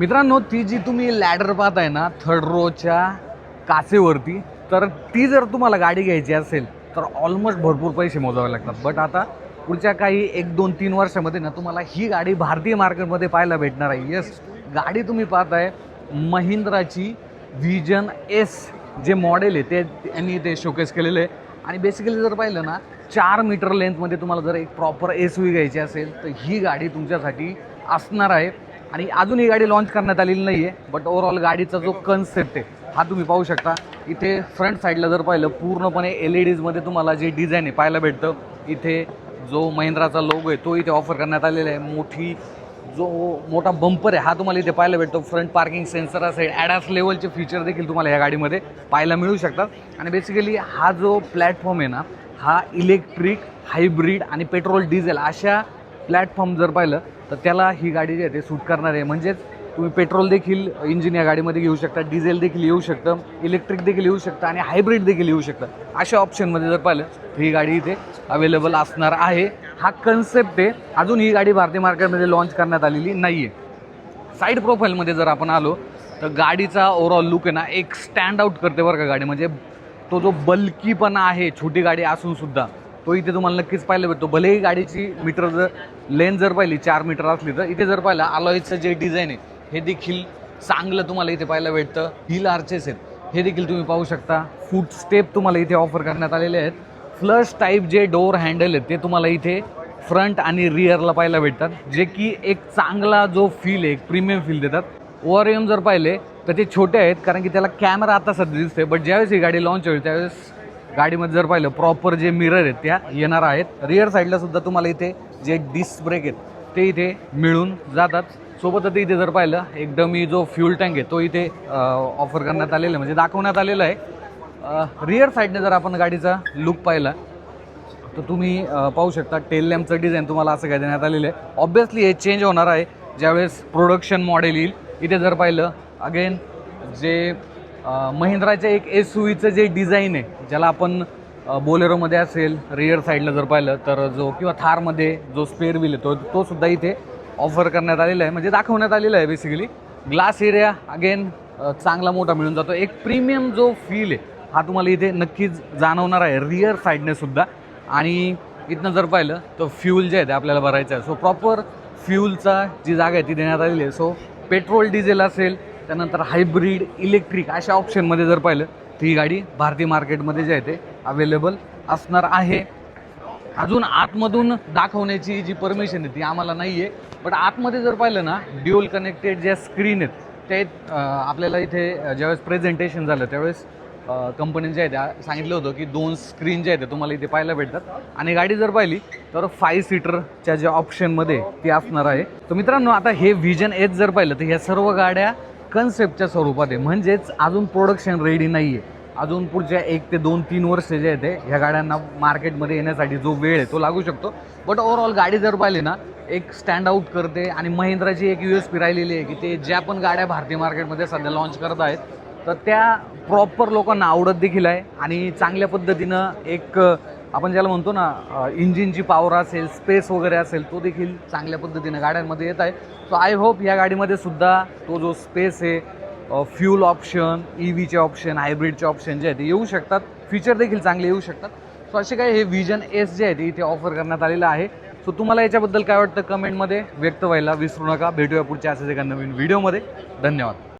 मित्रांनो ती जी तुम्ही लॅडर पाहताय ना थर्ड रोच्या काचेवरती तर ती जर तुम्हाला गाडी घ्यायची असेल तर ऑलमोस्ट भरपूर पैसे मोजावे लागतात. बट आता पुढच्या काही एक दोन तीन वर्षामध्ये ना तुम्हाला ही गाडी भारतीय मार्केटमध्ये पाहायला भेटणार आहे. येस गाडी तुम्ही पाहताय महिंद्राची व्हिजन एस जे मॉडेल आहे ते त्यांनी ते शोकेस केलेलं आहे. आणि बेसिकली जर पाहिलं ना चार मीटर लेंथमध्ये तुम्हाला जर एक प्रॉपर एस व्ही घ्यायची असेल तर ही गाडी तुमच्यासाठी असणार आहे. आणि अजून ही गाडी लॉन्च करण्यात आलेली नाही आहे बट ओव्हरऑल गाडीचा जो कन्सेप्ट आहे हा तुम्ही पाहू शकता. इथे फ्रंट साईडला जर पाहिलं पूर्णपणे एल ई डीजमध्ये तुम्हाला जे डिझाईन आहे पाहायला भेटतं. इथे जो महिंद्राचा लोगो आहे तो इथे ऑफर करण्यात आलेला आहे. मोठी जो मोठा बंपर आहे हा तुम्हाला इथे पाहायला भेटतो. फ्रंट पार्किंग सेन्सर असेल ॲडास लेवलचे फीचर देखील तुम्हाला या गाडीमध्ये पाहायला मिळू शकतात. आणि बेसिकली हा जो प्लॅटफॉर्म आहे ना हा इलेक्ट्रिक हायब्रिड आणि पेट्रोल डिझेल अशा प्लॅटफॉर्म जर पाहिलं तर त्याला ही गाडी जी आहे ते सूट करणार आहे. म्हणजेच तुम्ही पेट्रोल देखील इंजिन या गाडीमध्ये घेऊ शकता डिझेल देखील येऊ शकतं इलेक्ट्रिक देखील येऊ शकतं आणि हायब्रिड देखील येऊ शकतं. अशा ऑप्शनमध्ये जर पाहिलं तर ही गाडी इथे अवेलेबल असणार आहे. हा कन्सेप्ट आहे. अजून ही गाडी भारतीय मार्केटमध्ये लॉन्च करण्यात आलेली नाही आहे साईड प्रोफाईलमध्ये जर आपण आलो तर गाडीचा ओव्हरऑल लुक आहे ना एक स्टँड आउट करते बरं का गाडी. म्हणजे तो जो बल्कीपणा आहे छोटी गाडी असूनसुद्धा तो इथे तुम्हाला नक्कीच पाहायला भेटतो. भलेही गाडीची मीटर जर लेन जर पाहिली चार मीटर असली तर इथे जर पाहिलं अलॉईचं जे डिझाईन आहे हे देखील चांगलं तुम्हाला इथे पाहायला भेटतं. हिल आर्चेस आहेत. हे देखील तुम्ही पाहू शकता. फूट स्टेप तुम्हाला इथे ऑफर करण्यात आलेले आहेत. फ्लश टाईप जे डोअर हँडल आहेत ते तुम्हाला इथे फ्रंट आणि रिअरला पाहायला भेटतात. जे की एक चांगला जो फील आहे एक प्रीमियम फील देतात. ओआरएम जर पाहिले तर ते छोटे आहेत कारण की त्याला कॅमेरा आता सध्या दिसतोय. बट ज्यावेळेस ही गाडी लॉन्च होईल त्यावेळेस गाडीमध्ये जर पाहिलं प्रॉपर जे मिरर आहेत त्या येणार आहेत. रिअर साईडला सुद्धा तुम्हाला इथे जे डिस्क ब्रेक आहेत ते इथे मिळून जातात. सोबतच इथे जर पाहिलं एक डमी जो फ्यूल टँक आहे तो इथे ऑफर करण्यात आलेला आहे म्हणजे दाखवण्यात आलेला आहे. रिअर साईडने जर आपण गाडीचा लुक पाहिला तर तुम्ही पाहू शकता टेल लॅम्पचं डिझाईन तुम्हाला असं काय देण्यात आलेलं आहे. ऑब्विसली हे चेंज होणार आहे. ज्यावेळेस प्रोडक्शन मॉडेल येईल इथे जर पाहिलं अगेन जे महिंद्राच्या एक एस चं जे डिझाईन आहे ज्याला आपण बोलेरोमध्ये असेल रिअर साईडला जर पाहिलं तर जो किंवा थारमध्ये जो स्पेअर व्हील आहे तो तो सुद्धा इथे ऑफर करण्यात आलेला आहे. म्हणजे दाखवण्यात आलेला आहे बेसिकली ग्लास एरिया अगेन चांगला मोठा मिळून जातो. एक प्रीमियम जो फील आहे हा तुम्हाला इथे नक्कीच जाणवणार आहे रिअर साईडने सुद्धा. आणि इथनं जर पाहिलं तर फ्यूल जे आहे ते आपल्याला भरायचं आहे. सो प्रॉपर फ्यूलचा जी जागा आहे ती देण्यात आलेली आहे. सो पेट्रोल डिझेल असेल त्यानंतर हायब्रिड इलेक्ट्रिक अशा ऑप्शनमध्ये जर पाहिलं तर ही गाडी भारतीय मार्केटमध्ये जे आहे ते अवेलेबल असणार आहे. अजून आतमधून दाखवण्याची जी परमिशन आहे ती आम्हाला नाही आहे बट आतमध्ये जर पाहिलं ना ड्युअल कनेक्टेड ज्या स्क्रीन आहेत ते आपल्याला इथे ज्यावेळेस प्रेझेंटेशन झालं त्यावेळेस कंपनीने जे आहे त्या सांगितलं होतं की दोन स्क्रीन जे आहेत तुम्हाला इथे पाहायला भेटतात. आणि गाडी जर पाहिली तर फाईव्ह सीटरच्या ज्या ऑप्शनमध्ये ती असणार आहे. तर मित्रांनो आता हे व्हिजन एच जर पाहिलं तर ह्या सर्व गाड्या कन्सेप्टच्या स्वरूपात आहे. म्हणजेच अजून प्रोडक्शन रेडी नाही आहे अजून पुढच्या एक ते दोन तीन वर्ष जे आहे ते ह्या गाड्यांना मार्केटमध्ये येण्यासाठी जो वेळ आहे तो लागू शकतो. बट ओव्हरऑल गाडी जर पाहिली ना एक स्टँड आउट करते आणि महिंद्राची एक यू एस पी राहिलेली आहे की ते ज्या पण गाड्या भारतीय मार्केटमध्ये सध्या लॉन्च करत आहेत तर त्या प्रॉपर लोकांना आवडत देखील आहे. आणि चांगल्या पद्धतीनं एक आपण ज्याला म्हणतो ना इंजिनची पॉवर असेल स्पेस वगैरे असेल तो देखील चांगल्या पद्धतीने गाड्यांमध्ये येत आहे. सो आय होप या गाडीमध्ये सुद्धा तो जो स्पेस आहे फ्यूल ऑप्शन ई व्हीचे ऑप्शन हायब्रिडचे ऑप्शन जे आहेत ते येऊ शकतात. फीचर देखील चांगले येऊ शकतात. सो असे काय हे विजन एस जे आहे ते इथे ऑफर करण्यात आलेलं आहे. सो तुम्हाला याच्याबद्दल काय वाटतं कमेंटमध्ये व्यक्त व्हायला विसरू नका. भेटूया पुढच्या असेच एका नवीन व्हिडिओमध्ये धन्यवाद.